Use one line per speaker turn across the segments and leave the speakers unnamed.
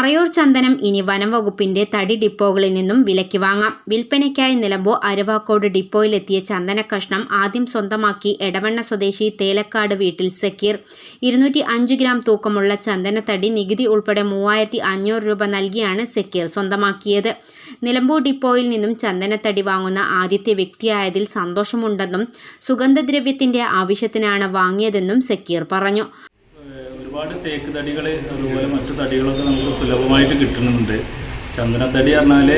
Marayoor ചന്ദനം ഇനി വനം വകുപ്പിന്റെ തടി ഡിപ്പോകളിൽ നിന്നും വിലയ്ക്ക് വാങ്ങാം. വിൽപ്പനയ്ക്കായി നിലമ്പൂർ അരുവാക്കോട് ഡിപ്പോയിലെത്തിയ ചന്ദന കഷ്ണം ആദ്യം സ്വന്തമാക്കി എടവണ്ണ സ്വദേശി തേലക്കാട് വീട്ടിൽ സക്കീർ. ഇരുന്നൂറ്റി അഞ്ച് ഗ്രാം തൂക്കമുള്ള ചന്ദനത്തടി നികുതി ഉൾപ്പെടെ മൂവായിരത്തി അഞ്ഞൂറ് രൂപ നൽകിയാണ് സക്കീർ സ്വന്തമാക്കിയത്. നിലമ്പൂർ ഡിപ്പോയിൽ നിന്നും ചന്ദനത്തടി വാങ്ങുന്ന ആദ്യത്തെ വ്യക്തിയായതിൽ സന്തോഷമുണ്ടെന്നും സുഗന്ധദ്രവ്യത്തിന്റെ ആവശ്യത്തിനാണ് വാങ്ങിയതെന്നും സക്കീർ പറഞ്ഞു.
ഒരുപാട് തേക്ക് തടികൾ അതുപോലെ മറ്റു തടികളൊക്കെ നമുക്ക് സുലഭമായിട്ട് കിട്ടുന്നുണ്ട്. ചന്ദനത്തടി പറഞ്ഞാൽ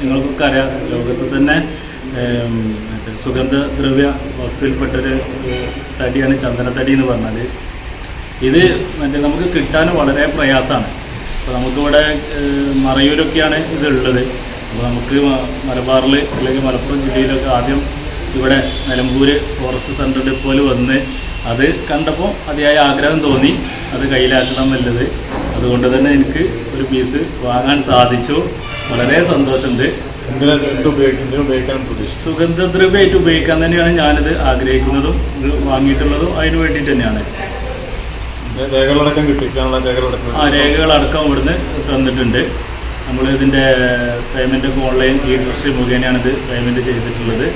നിങ്ങൾക്കൊക്കെ അറിയാം ലോകത്ത് തന്നെ സുഗന്ധദ്രവ്യ വസ്തുവിൽപ്പെട്ടൊരു തടിയാണ് ചന്ദനത്തടി എന്ന് പറഞ്ഞാൽ ഇത് മറ്റേ നമുക്ക് കിട്ടാൻ വളരെ പ്രയാസമാണ്. അപ്പോൾ നമുക്കിവിടെ മറയൂരൊക്കെയാണ് ഇതുള്ളത്. അപ്പോൾ നമുക്ക് മലബാറിൽ അല്ലെങ്കിൽ മലപ്പുറം ജില്ലയിലൊക്കെ ആദ്യം ഇവിടെ നിലമ്പൂർ ഫോറസ്റ്റ് സെന്ററിൽ പോലെ വന്ന് അത് കണ്ടപ്പോൾ അതിയായ ആഗ്രഹം തോന്നി. അത് കയ്യിലാക്കണം എന്നുള്ളത്. അതുകൊണ്ട് തന്നെ എനിക്ക് ഒരു പീസ് വാങ്ങാൻ സാധിച്ചു. വളരെ സന്തോഷമുണ്ട്. സുഗന്ധദ്രവ്യമായിട്ട് ഉപയോഗിക്കാൻ തന്നെയാണ് ഞാനിത് ആഗ്രഹിക്കുന്നതും ഇത് വാങ്ങിയിട്ടുള്ളതും അതിന് വേണ്ടിയിട്ട് തന്നെയാണ്.
രേഖകളടക്കം
ആ രേഖകളടക്കം ഇവിടുന്ന് തന്നിട്ടുണ്ട്. നമ്മൾ ഇതിന്റെ പേയ്മെന്റ് ഒക്കെ ഓൺലൈൻ ഈ ട്രസ്റ്റ് മുഖേനയാണ് ഇത് പേയ്മെന്റ് ചെയ്തിട്ടുള്ളത്.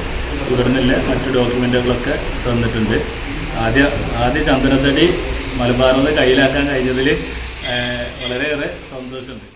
ഇവിടുന്നില്ല മറ്റു ഡോക്യുമെന്റുകളൊക്കെ തന്നിട്ടുണ്ട്. ആദ്യ ആദ്യ ചന്ദനത്തടി മലബാറിൽ നിന്ന് കയ്യിലാക്കാൻ കഴിഞ്ഞതിൽ വളരെയേറെ സന്തോഷമുണ്ട്.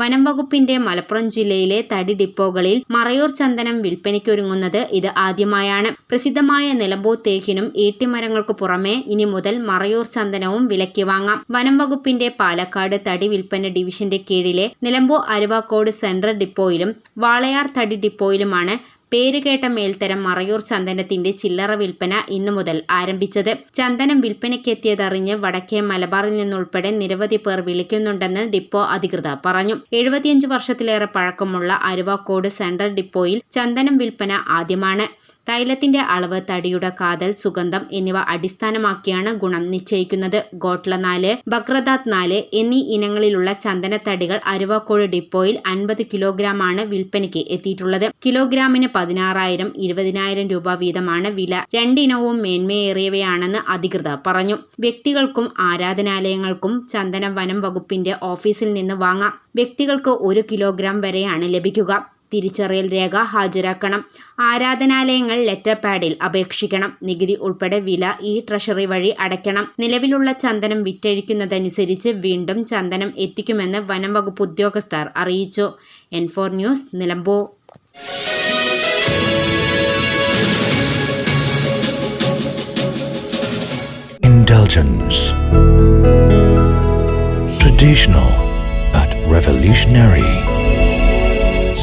വനം വകുപ്പിന്റെ മലപ്പുറം ജില്ലയിലെ തടി ഡിപ്പോകളിൽ മറയൂർ ചന്ദനം വിൽപ്പനയ്ക്കൊരുങ്ങുന്നത് ഇത് ആദ്യമായാണ്. പ്രസിദ്ധമായ നിലമ്പൂർ തേക്കിനും ഈട്ടിമരങ്ങൾക്കു പുറമെ ഇനി മുതൽ മറയൂർ ചന്ദനവും വിലയ്ക്ക് വാങ്ങാം. വനം വകുപ്പിന്റെ പാലക്കാട് തടി വിൽപ്പന ഡിവിഷന്റെ കീഴിലെ നിലമ്പൂർ അരുവാക്കോട് സെൻട്രൽ ഡിപ്പോയിലും വാളയാർ തടി ഡിപ്പോയിലുമാണ് പേരുകേട്ട മേൽത്തരം മറയൂർ ചന്ദനത്തിന്റെ ചില്ലറ വിൽപ്പന ഇന്നു മുതൽ ആരംഭിച്ചത്. ചന്ദനം വിൽപ്പനയ്ക്കെത്തിയതറിഞ്ഞ് വടക്കേ മലബാറിൽ നിന്നുൾപ്പെടെ നിരവധി പേർ വിളിക്കുന്നുണ്ടെന്ന് ഡിപ്പോ അധികൃതർ പറഞ്ഞു. എഴുപത്തിയഞ്ച് വർഷത്തിലേറെ പഴക്കമുള്ള അരുവാക്കോട് സെൻട്രൽ ഡിപ്പോയിൽ ചന്ദനം വിൽപ്പന ആദ്യമാണ്. തൈലത്തിന്റെ അളവ് തടിയുടെ കാതൽ സുഗന്ധം എന്നിവ അടിസ്ഥാനമാക്കിയാണ് ഗുണം നിശ്ചയിക്കുന്നത്. ഗോട്ട്ല നാല് ബക്രദാത് നാല് എന്നീ ഇനങ്ങളിലുള്ള ചന്ദനത്തടികൾ അരുവാക്കോട് ഡിപ്പോയിൽ അൻപത് കിലോഗ്രാം ആണ് വിൽപ്പനയ്ക്ക് എത്തിയിട്ടുള്ളത്. കിലോഗ്രാമിന് പതിനാറായിരം ഇരുപതിനായിരം രൂപ വീതമാണ് വില. രണ്ടിനവും മേന്മയേറിയവയാണെന്ന് അധികൃതർ പറഞ്ഞു. വ്യക്തികൾക്കും ആരാധനാലയങ്ങൾക്കും ചന്ദന വനം വകുപ്പിന്റെ ഓഫീസിൽ നിന്ന് വാങ്ങാം. വ്യക്തികൾക്ക് ഒരു കിലോഗ്രാം വരെയാണ് ലഭിക്കുക. തിരിച്ചറിയൽ രേഖ ഹാജരാക്കണം. ആരാധനാലയങ്ങൾ ലെറ്റർ പാഡിൽ അപേക്ഷിക്കണം. നികുതി ഉൾപ്പെടെ വില ഈ ട്രഷറി വഴി അടയ്ക്കണം. നിലവിലുള്ള ചന്ദനം വിറ്റഴിക്കുന്നതനുസരിച്ച് വീണ്ടും ചന്ദനം എത്തിക്കുമെന്ന് വനം വകുപ്പ് ഉദ്യോഗസ്ഥർ അറിയിച്ചു. N four news Nilambur.
Indulgence. Traditional but revolutionary.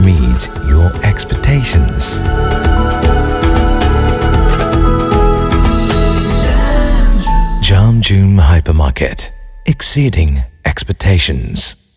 meet your expectations. Jamjoom Hypermarket Exceeding Expectations